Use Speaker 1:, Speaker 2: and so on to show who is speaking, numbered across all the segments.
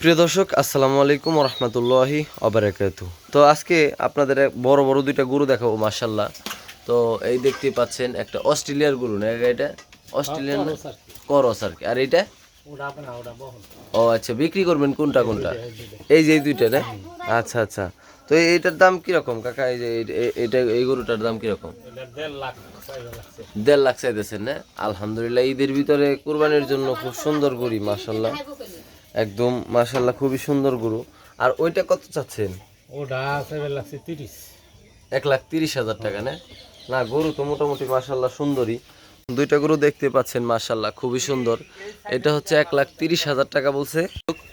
Speaker 1: প্রিয় দর্শক আসসালামু আলাইকুম রহমতুল্লাহি অবরাকাত তো আজকে আপনাদের বড় বড় দুইটা গরু দেখাবো মার্শাল্লাহ তো এই দেখতে পাচ্ছেন একটা অস্ট্রেলিয়ার গরু না এটা? অস্ট্রেলিয়ান? করস আর কি। আর এইটা ও আচ্ছা বিক্রি করবেন কোনটা কোনটা? এই যে এই দুইটা না? আচ্ছা আচ্ছা। তো এইটার দাম কীরকম? কাকা এই যে এই- এই- গরুটার দাম কীরকম? দেড় লাখ চাইতেছেন না? আলহামদুলিল্লাহ ঈদের ভিতরে কোরবানির জন্য খুব সুন্দর গরু মাশাল্লাহ একদম মাশাল্লাহ খুবই সুন্দর গরু। আর ওইটা কত চাচ্ছেন?
Speaker 2: ওটা লাগছে তিরিশ।
Speaker 1: এক লাখ তিরিশ হাজার টাকা না? না গরু তো মোটামুটি মাশাল্লাহ সুন্দরী দুইটা গরু দেখতে পাচ্ছেন মাশাল্লাহ খুবই সুন্দর। এটা হচ্ছে এক লাখ তিরিশ হাজার টাকা বলছে।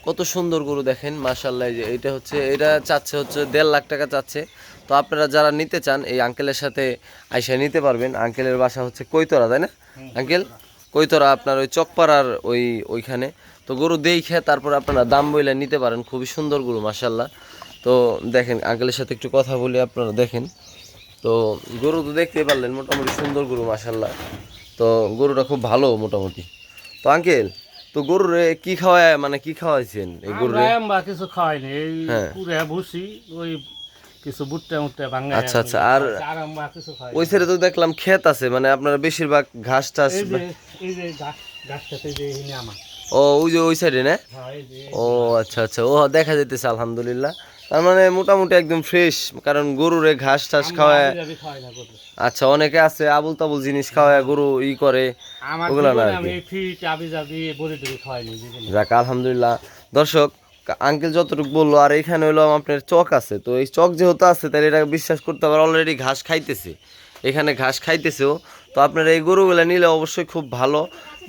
Speaker 1: কত সুন্দর গরু দেখেন মাশাল্লাহ যে এটা হচ্ছে এটা চাচ্ছে হচ্ছে দেড় লাখ টাকা চাচ্ছে। তো আপনারা যারা নিতে চান এই আঙ্কেলের সাথে আইসা নিতে পারবেন। আঙ্কেলের বাসা হচ্ছে কৈতরা তাই না? আঙ্কেল কৈতরা আপনার ওই চকপাড়ার ওই ওইখানে। তো গরু দেই দেখে তারপর আপনারা দাম বইলে নিতে পারেন। খুবই সুন্দর গরু মাশাল্লাহ তো দেখেন আঙ্কেলের সাথে একটু কথা বলি আপনারা দেখেন। তো গরু তো দেখতেই পারলেন মোটামুটি সুন্দর গরু মাশাল্লাহ তো গরুটা খুব ভালো মোটামুটি। তো আঙ্কেল তো গরুর কি খাওয়ায় মানে কি খাওয়াইছেন এই গরুর?
Speaker 2: আমরা কিছু খাওয়াইনি এই
Speaker 1: হ্যাঁ।
Speaker 2: পুরে ভুসি ওই কিছু মুট্টে ভাঙা
Speaker 1: আচ্ছা, আচ্ছা, আর- ওই সাইডে তো দেখলাম ক্ষেত আছে মানে আপনারা বেশিরভাগ ঘাস টাস
Speaker 2: এই যে গাছ গাছ খেতে যে আমার।
Speaker 1: ও ওই যে ওই সাইডে না?
Speaker 2: হ্যাঁ
Speaker 1: ও আচ্ছা আচ্ছা ও দেখা যেতেছে আলহামদুলিল্লাহ। তার মানে মোটামুটি একদম ফ্রেশ কারণ গরুরে ঘাস টাস খাওয়ায় আচ্ছা অনেকে আছে আবুল তাবুল জিনিস খাওয়ায় গরু ই করে ওগুলা না যাক আলহামদুলিল্লাহ। দর্শক আঙ্কেল যতটুকু বলল আর এখানে হলো আপনার চক আছে তো এই চক যেহেতু আছে তাহলে এটা বিশ্বাস করতে পারে অলরেডি ঘাস খাইতেছে। এখানে ঘাস খাইতেছেও তো আপনারা এই গরুগুলো নিলে অবশ্যই খুব ভালো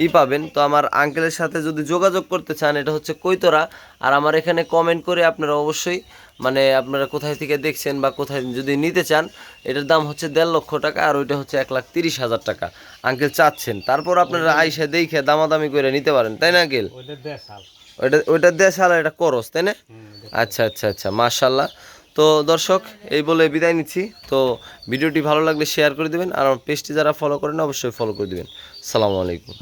Speaker 1: ই পাবেন। তো আমার আঙ্কেলের সাথে যদি যোগাযোগ করতে চান এটা হচ্ছে কৈতরা। আর আমার এখানে কমেন্ট করে আপনারা অবশ্যই মানে আপনারা কোথায় থেকে দেখছেন বা কোথায় যদি নিতে চান এটার দাম হচ্ছে দেড় লক্ষ টাকা আর ওইটা হচ্ছে এক লাখ তিরিশ হাজার টাকা। আঙ্কেল চাচ্ছেন। তারপর আপনারা আইসা দেখে দামাদামি করে নিতে পারেন তাই না আঙ্কেল
Speaker 2: ওইটা
Speaker 1: ওইটা ওইটা দেশ আর এটা করস তাই না? আচ্ছা আচ্ছা আচ্ছা মার্শাল্লাহ তো দর্শক, এই বলে বিদায় নিচ্ছি। তো ভিডিওটি ভালো লাগলে শেয়ার করে দেবেন আর আমার পেজটি যারা ফলো করেন অবশ্যই ফলো করে দেবেন। সালামু আলাইকুম।